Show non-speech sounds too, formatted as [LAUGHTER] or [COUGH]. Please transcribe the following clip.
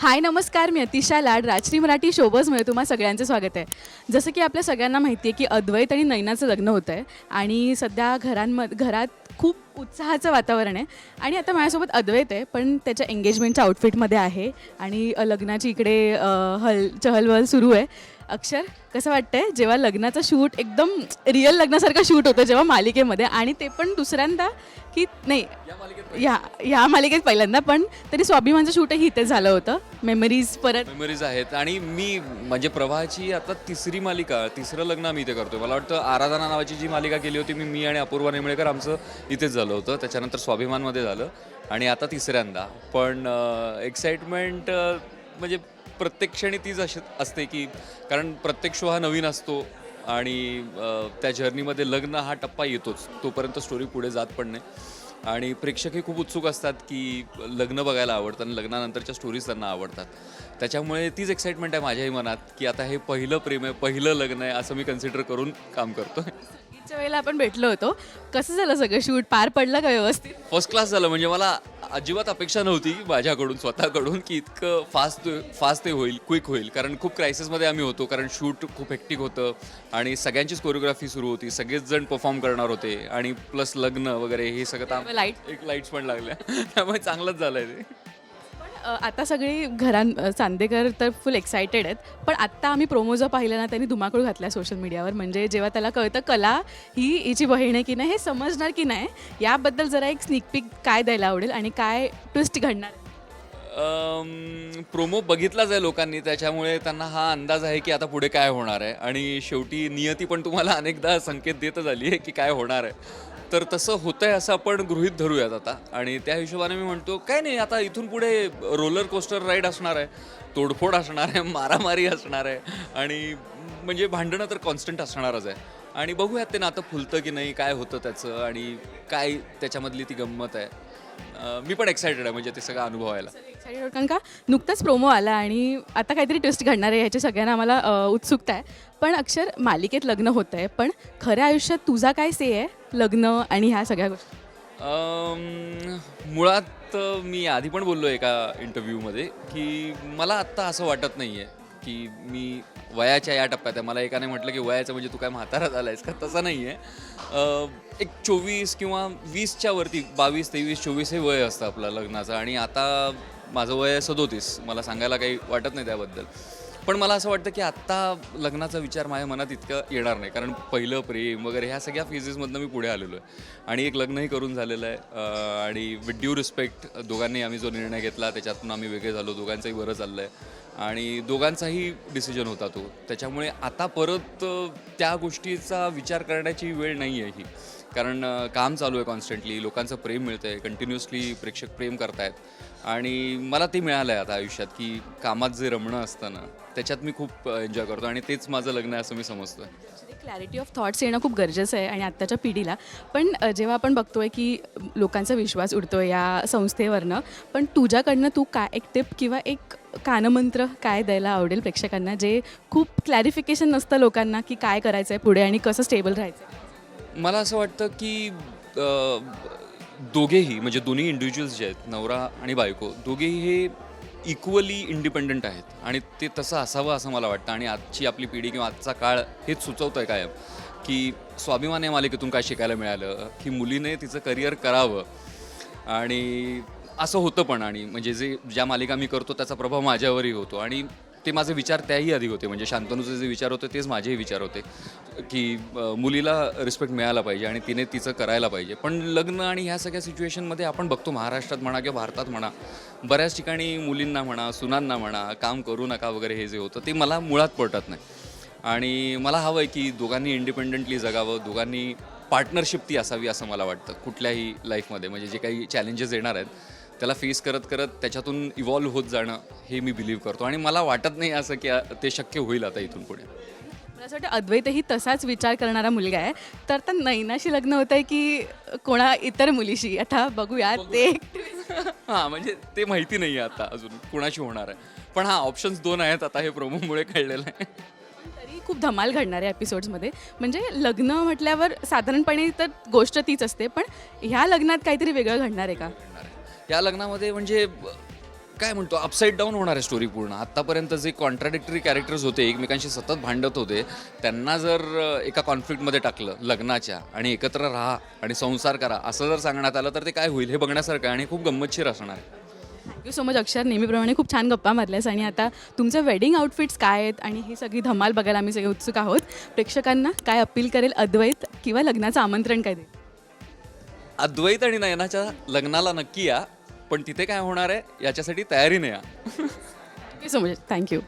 हाय नमस्कार मी अतिशा लाड राजश्री मराठी शोबजमध्ये तुम्हा सगळ्यांचं स्वागत आहे. जसं की आपल्या सगळ्यांना माहिती आहे की अद्वैत आणि नैनाचं लग्न होतं आहे आणि सध्या घरांम घरात खूप उत्साहाचं वातावरण आहे. आणि आता माझ्यासोबत अद्वैत आहे पण त्याच्या एंगेजमेंटच्या आउटफिटमध्ये आहे आणि लग्नाची इकडे हल चहलवहल सुरू आहे. अक्षर कसं वाटतंय? जेव्हा लग्नाचं शूट एकदम रिअल लग्नासारखं शूट होतं जेव्हा मालिकेमध्ये आणि ते पण दुसऱ्यांदा की नाही या या मालिकेत पहिल्यांदा पण तरी स्वाभिमानचं शूटही इथे झालं होतं. मेमरीज परत मेमरीज आहेत. आणि मी म्हणजे प्रवाहाची आता तिसरी मालिका तिसरं लग्न आम्ही इथे करतो मला वाटतं आराधना नावाची जी मालिका केली होती मी मी आणि अपूर्वा नेमळेकर आमचं इथेच झालं होतं. त्याच्यानंतर स्वाभिमानमध्ये झालं. आणि आता तिसऱ्यांदा. पण एक्साइटमेंट म्हणजे प्रत्येक क्षणी तीच अशी असते की कारण प्रत्येक शो हा नवीन असतो आणि त्या जर्नीमध्ये लग्न हा टप्पा येतोच. तोपर्यंत स्टोरी पुढे जात पण नाही. आणि प्रेक्षकही खूप उत्सुक असतात की लग्न बघायला आवडतं आणि लग्नानंतरच्या स्टोरीज त्यांना आवडतात. त्याच्यामुळे तीच एक्साइटमेंट आहे माझ्याही मनात की आता हे पहिलं प्रेम आहे पहिलं लग्न आहे असं मी कन्सिडर करून काम करतो संगीतच्या वेळेला आपण भेटलो होतो. कसं झालं सगळं? शूट पार पडलं का व्यवस्थित? फर्स्ट क्लास झालं. म्हणजे मला अजिबात अपेक्षा नव्हती माझ्याकडून स्वतःकडून की इतकं फास्ट फास्ट ते होईल क्विक होईल. कारण खूप क्रायसिसमध्ये आम्ही होतो. कारण शूट खूप हेक्टिक होतं. आणि सगळ्यांचीच कोरिओग्राफी सुरू होती. सगळेच जण परफॉर्म करणार होते. आणि प्लस लग्न वगैरे हे सगळं लाइट एक लाईट्स पण लागल्या. [LAUGHS] त्यामुळे चांगलंच झालंय ते. आता सगळी घरां चांदेकर तर फुल एक्सायटेड आहेत. पण आत्ता आम्ही प्रोमो जो पाहिलं ना त्यांनी धुमाकूळ घातला सोशल मीडियावर म्हणजे जेव्हा त्याला कळतं कला ही हिची बहीण आहे की नाही हे समजणार की नाही याबद्दल जरा एक स्निक पिक काय द्यायला आवडेल आणि काय ट्विस्ट घडणार प्रोमो बघितलाच आहे लोकांनी. त्याच्यामुळे त्यांना हा अंदाज आहे की आता पुढे काय होणार आहे. आणि शेवटी नियती पण तुम्हाला अनेकदा संकेत देतच आली आहे की काय होणार आहे. तर तसं होतंय असं आपण गृहित धरूयात आता. आणि त्या हिशोबाने मी म्हणतो काय नाही आता इथून पुढे रोलर कोस्टर राईड असणार आहे तोडफोड असणार आहे मारामारी असणार आहे आणि म्हणजे भांडणं तर कॉन्स्टंट असणारच आहे. आणि बघूयात ते नातं फुलतं की नाही काय होतं त्याचं आणि काय त्याच्यामधली ती गंमत आहे. मी पण एक्सायटेड आहे म्हणजे ते सगळं अनुभवायला. एक्सायटेड आहोत कारण का नुकताच प्रोमो आला आणि आता काहीतरी ट्विस्ट घडणार आहे ह्याची सगळ्यांना आम्हाला अ, उत्सुकता आहे. पण अक्षर मालिकेत लग्न होतं आहे. पण खऱ्या आयुष्यात तुझा काय से आहे? लग्न आणि ह्या सगळ्या गोष्टी. अम, मुळात अ, मी आधी पण बोललो एका इंटरव्ह्यूमध्ये की मला आत्ता असं वाटत नाही आहे की मी वयाच्या या टप्प्यात आहे. मला एकाने म्हटलं की वयाचं म्हणजे तू काय म्हातारा झालायस का? तसं नाही आहे एक चोवीस किंवा वीसच्या वरती बावीस तेवीस चोवीस हे वय असतं आपलं लग्नाचं. आणि आता माझं वय सदोतीस. मला सांगायला काही वाटत नाही त्याबद्दल. पण मला असं वाटतं की आत्ता लग्नाचा विचार माझ्या मनात इतकं येणार नाही. कारण पहिलं प्रेम वगैरे ह्या सगळ्या फेजेसमधनं मी पुढे आलेलो आहे. आणि एक लग्नही करून झालेलं आहे. आणि विथ ड्यू रिस्पेक्ट दोघांनी आम्ही जो निर्णय घेतला त्याच्यातून आम्ही वेगळे झालो. दोघांचंही बरं चाललं आहे आणि दोघांचाही डिसिजन होता तो. त्याच्यामुळे आता परत त्या गोष्टीचा विचार करण्याची वेळ नाही आहे ही. कारण काम चालू आहे कॉन्स्टंटली लोकांचं प्रेम मिळतं आहे कंटिन्युअसली प्रेक्षक प्रेम करतायत. आणि मला ते मिळालं आहे आता आयुष्यात की कामात जे रमणं असतं ना त्याच्यात मी खूप एन्जॉय करतो आणि तेच माझं लग्न आहे असं मी समजतो आहे क्लॅरिटी ऑफ थॉट्स येणं खूप गरजेचं आहे आणि आत्ताच्या पिढीला. पण जेव्हा आपण बघतोय की लोकांचा विश्वास उडतो या संस्थेवरनं पण तुझ्याकडनं तू काय एक टिप किंवा एक कानमंत्र काय द्यायला आवडेल प्रेक्षकांना? जे खूप क्लॅरिफिकेशन नसतं लोकांना की काय करायचं आहे पुढे आणि कसं स्टेबल राहायचं मला असं वाटतं की दोघेही म्हणजे दोन्ही इंडिव्हिज्युअल्स जे आहेत नवरा आणि बायको दोघेही हे इक्वली इंडिपेंडंट आहेत. आणि ते तसं असावं असं मला वाटतं. आणि आजची आपली पिढी किंवा आजचा काळ हेच सुचवतं आहे कायम की स्वाभिमान या मालिकेतून काय शिकायला मिळालं की मुलीने तिचं करिअर करावं. आणि असं होतं पण. आणि म्हणजे जे ज्या मालिका मी करतो त्याचा प्रभाव माझ्यावरही होतो. आणि ते माझे विचार त्याही आधी होते. म्हणजे शांतनूचे जे विचार होते तेच माझेही विचार होते की मुलीला रिस्पेक्ट मिळाला पाहिजे आणि तिने तिचं करायला पाहिजे. पण लग्न आणि ह्या सगळ्या सिच्युएशनमध्ये आपण बघतो महाराष्ट्रात म्हणा किंवा भारतात म्हणा बऱ्याच ठिकाणी मुलींना म्हणा सुनांना म्हणा काम करू नका वगैरे हे जे होतं ते मला मुळात पटत नाही. आणि मला हवं आहे की दोघांनी इंडिपेंडंटली जगावं दोघांनी पार्टनरशिप ती असावी असं मला वाटतं कुठल्याही लाईफमध्ये म्हणजे जे काही चॅलेंजेस येणार आहेत त्याला फेस करत करत त्याच्यातून इव्हॉल्व्ह होत जाणं हे मी बिलीव्ह करतो. आणि मला वाटत नाही असं की ते शक्य होईल आता इथून पुढे. मला असं वाटतं अद्वैतही तसाच विचार करणारा मुलगा आहे. तर आता नैनाशी लग्न होत आहे की कोणा इतर मुलीशी? आता बघूया ते. [LAUGHS] हां म्हणजे ते माहिती नाही आहे आता अजून कुणाशी होणार आहे. पण हां ऑप्शन्स दोन आहेत आता हे प्रोमोमुळे कळलेलं आहे. तरी खूप धमाल घडणार आहे एपिसोड्समध्ये म्हणजे लग्न म्हटल्यावर साधारणपणे तर गोष्ट तीच असते पण ह्या लग्नात काहीतरी वेगळं घडणार आहे का? या लग्नामध्ये म्हणजे काय म्हणतो अपसाईड डाऊन होणार आहे स्टोरी पूर्ण. आत्तापर्यंत जे कॉन्ट्राडिक्टरी कॅरेक्टर्स होते एकमेकांशी सतत भांडत होते त्यांना जर एका कॉन्फ्लिक्टमध्ये टाकलं लग्नाच्या आणि एकत्र राहा आणि संसार करा असं जर सांगण्यात आलं तर ते काय होईल हे बघण्यासारखं आणि खूप गंमतशीर असणार आहे. थँक्यू सो मच अक्षर. नेहमीप्रमाणे खूप छान गप्पा मारल्यास आणि आता तुमचं वेडिंग आउटफिट्स काय आहेत आणि ही सगळी धमाल बघायला आम्ही सगळे उत्सुक आहोत. प्रेक्षकांना काय अपील करेल अद्वैत किंवा लग्नाचं आमंत्रण काय देईल? अद्वैत आणि नयनाच्या लग्नाला नक्की या. पण तिथे काय होणार आहे याच्यासाठी तयारीने या. Thank you so much thank you